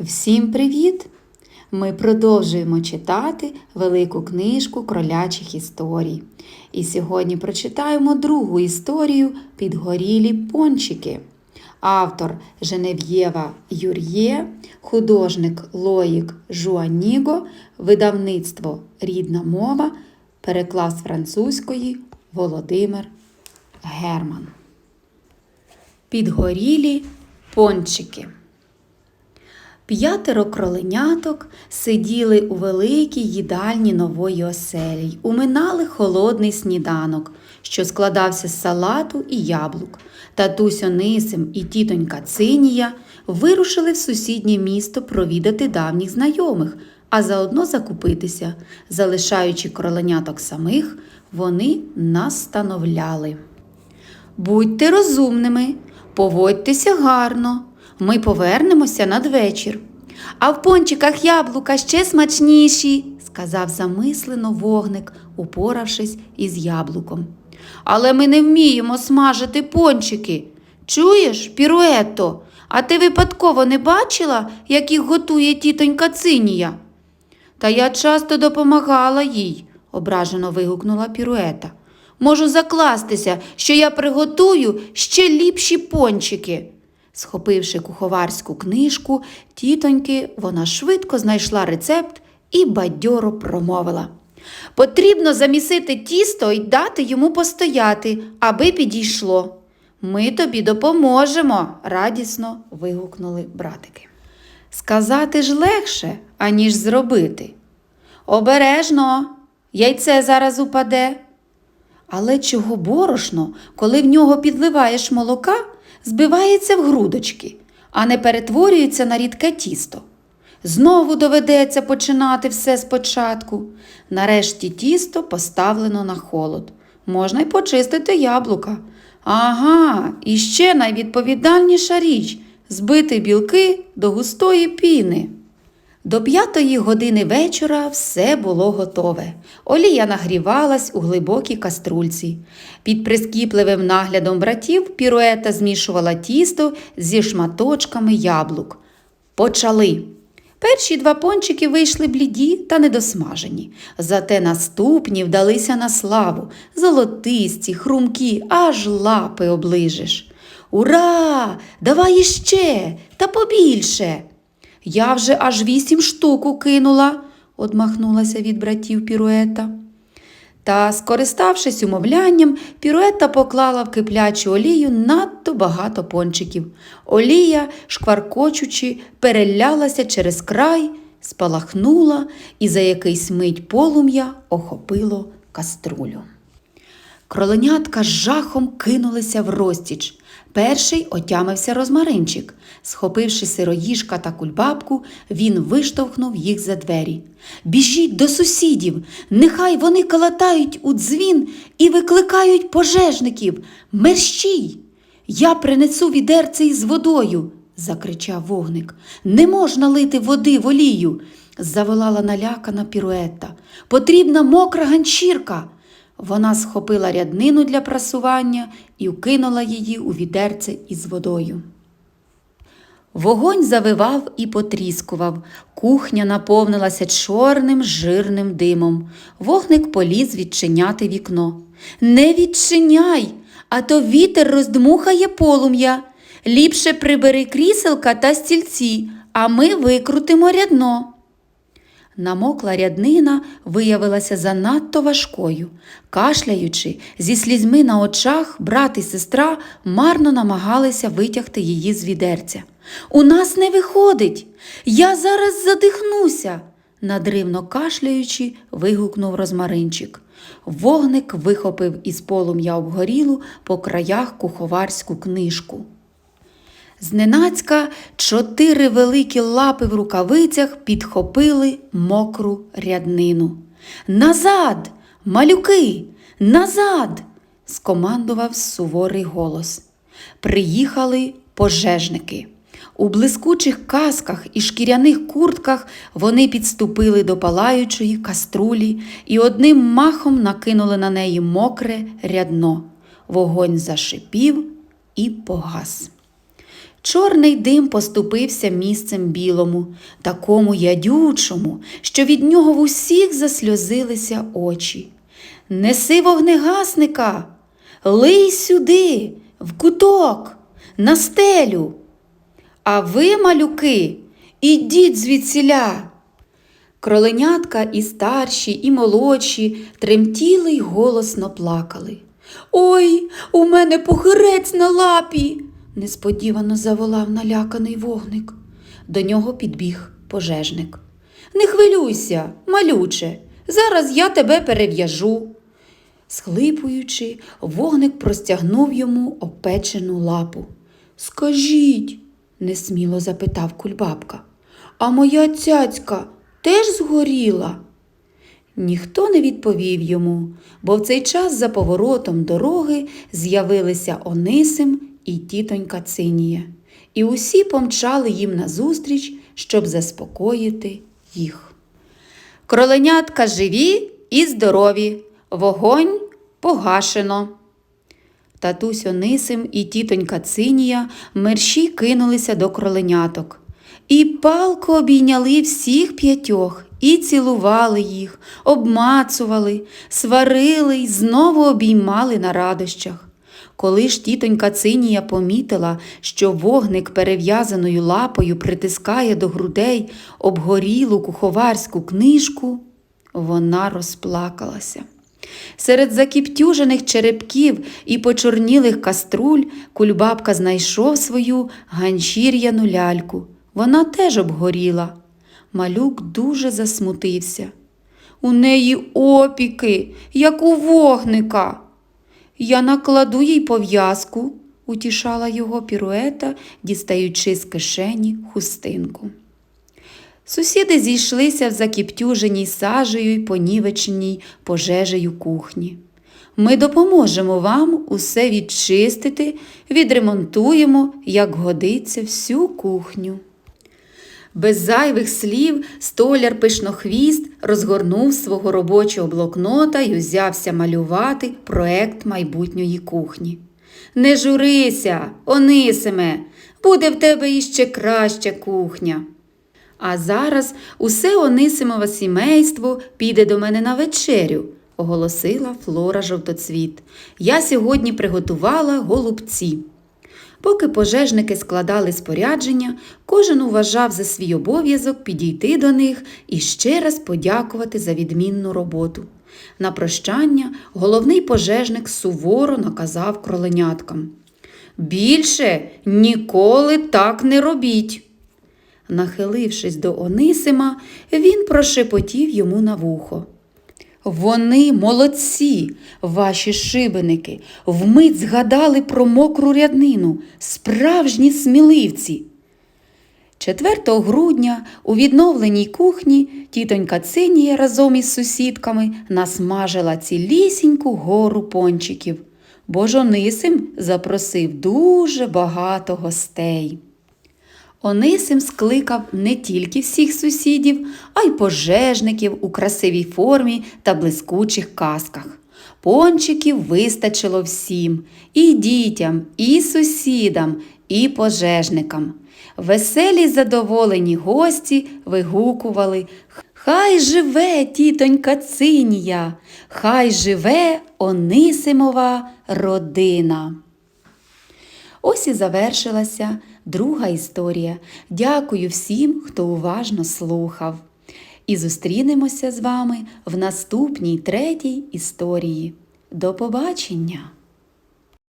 Всім привіт! Ми продовжуємо читати велику книжку кролячих історій. І сьогодні прочитаємо другу історію Підгорілі пончики. Автор Женев'єва Юр'є, художник Лоїк Жуаніго, видавництво Рідна мова, переклад французької Володимир Герман. Підгорілі пончики. П'ятеро кроленяток сиділи у великій їдальні нової оселі й уминали холодний сніданок, що складався з салату і яблук. Татусь Онисим і тітонька Цинія вирушили в сусіднє місто провідати давніх знайомих, а заодно закупитися. Залишаючи кроленяток самих, вони настановляли. Будьте розумними, поводьтеся гарно. Ми повернемося надвечір. А в пончиках яблука ще смачніші, сказав замислено вогник, упоравшись із яблуком. Але ми не вміємо смажити пончики. Чуєш, піруето, а ти випадково не бачила, як їх готує тітонька Цинія? Та я часто допомагала їй, ображено вигукнула піруета. Можу закластися, що я приготую ще ліпші пончики. Схопивши куховарську книжку, тітоньки, вона швидко знайшла рецепт і бадьоро промовила. Потрібно замісити тісто і дати йому постояти, аби підійшло. Ми тобі допоможемо, радісно вигукнули братики. Сказати ж легше, аніж зробити. Обережно, яйце зараз упаде. Але чого борошно, коли в нього підливаєш молока, збивається в грудочки, а не перетворюється на рідке тісто. Знову доведеться починати все спочатку. Нарешті тісто поставлено на холод. Можна й почистити яблука. Ага, і ще найвідповідальніша річ збити білки до густої піни. До п'ятої години вечора все було готове. Олія нагрівалась у глибокій каструльці. Під прискіпливим наглядом братів піруета змішувала тісто зі шматочками яблук. Почали. Перші два пончики вийшли бліді та недосмажені. Зате наступні вдалися на славу, золотисті, хрумкі, аж лапи оближеш. Ура! Давай іще та побільше. Я вже аж вісім штук укинула, одмахнулася від братів піруета. Та, скориставшись умовлянням, піруета поклала в киплячу олію надто багато пончиків. Олія, шкваркочучи, перелялася через край, спалахнула і за якийсь мить полум'я охопило каструлю. Кроленятка з жахом кинулися в розтіч. Перший отямився розмаринчик. Схопивши сироїжка та кульбабку, він виштовхнув їх за двері. Біжіть до сусідів, нехай вони калатають у дзвін і викликають пожежників. Мерщій! Я принесу відерце із водою, закричав вогник. Не можна лити води в олію, заволала налякана піруета. Потрібна мокра ганчірка. Вона схопила ряднину для прасування і вкинула її у відерце із водою. Вогонь завивав і потріскував. Кухня наповнилася чорним жирним димом. Вогник поліз відчиняти вікно. Не відчиняй, а то вітер роздмухає полум'я. Ліпше прибери кріселка та стільці, а ми викрутимо рядно. Намокла ряднина виявилася занадто важкою. Кашляючи, зі слізьми на очах, брат і сестра марно намагалися витягти її з відерця. У нас не виходить. Я зараз задихнуся, надривно кашляючи, вигукнув розмаринчик. Вогник вихопив із полум'я обгорілу по краях куховарську книжку. Зненацька чотири великі лапи в рукавицях підхопили мокру ряднину. Назад, малюки, назад! скомандував суворий голос. Приїхали пожежники. У блискучих касках і шкіряних куртках вони підступили до палаючої каструлі і одним махом накинули на неї мокре рядно. Вогонь зашипів і погас. Чорний дим поступився місцем білому, такому ядючому, що від нього в усіх засльозилися очі. Неси вогнегасника, лий сюди, в куток, на стелю. А ви, малюки, ідіть звідсіля. Кроленятка і старші, і молодші тремтіли й голосно плакали. Ой, у мене похирець на лапі. Несподівано заволав наляканий вогник. До нього підбіг пожежник. Не хвилюйся, малюче, зараз я тебе перев'яжу. Схлипуючи, вогник простягнув йому опечену лапу. Скажіть, несміло запитав кульбабка, а моя цяцька теж згоріла? Ніхто не відповів йому, бо в цей час за поворотом дороги з'явилися Онисим і тітонька Цинія, і усі помчали їм назустріч, щоб заспокоїти їх. Кроленятка живі і здорові, вогонь погашено. Татусь Онисим і тітонька Цинія мерщій кинулися до кроленяток. І палко обійняли всіх п'ятьох, і цілували їх, обмацували, сварили й знову обіймали на радощах. Коли ж тітонька Цинія помітила, що вогник перев'язаною лапою притискає до грудей обгорілу куховарську книжку, вона розплакалася. Серед закіптюжених черепків і почорнілих каструль кульбабка знайшов свою ганчір'яну ляльку. Вона теж обгоріла. Малюк дуже засмутився. У неї опіки, як у вогника. Я накладу їй пов'язку, утішала його піруета, дістаючи з кишені хустинку. Сусіди зійшлися в закіптюженій сажею й понівеченій пожежею кухні. Ми допоможемо вам усе відчистити, відремонтуємо, як годиться, всю кухню. Без зайвих слів столяр пишнохвіст розгорнув свого робочого блокнота і узявся малювати проект майбутньої кухні. Не журися, Онисиме, буде в тебе іще краща кухня. А зараз усе Онисимове сімейство піде до мене на вечерю, оголосила Флора жовтоцвіт. Я сьогодні приготувала голубці. Поки пожежники складали спорядження, кожен уважав за свій обов'язок підійти до них і ще раз подякувати за відмінну роботу. На прощання головний пожежник суворо наказав кроленяткам. Більше ніколи так не робіть. Нахилившись до Онисима, він прошепотів йому на вухо. Вони молодці, ваші шибеники, вмить згадали про мокру ряднину, справжні сміливці. 4 грудня у відновленій кухні тітонька Цинія разом із сусідками насмажила цілісіньку гору пончиків, бо Жонисим запросив дуже багато гостей. Онисим скликав не тільки всіх сусідів, а й пожежників у красивій формі та блискучих касках. Пончиків вистачило всім і дітям, і сусідам, і пожежникам. Веселі задоволені гості вигукували Хай живе тітонька Цинія, хай живе Онисимова родина. Ось і завершилася друга історія. Дякую всім, хто уважно слухав. І зустрінемося з вами в наступній третій історії. До побачення!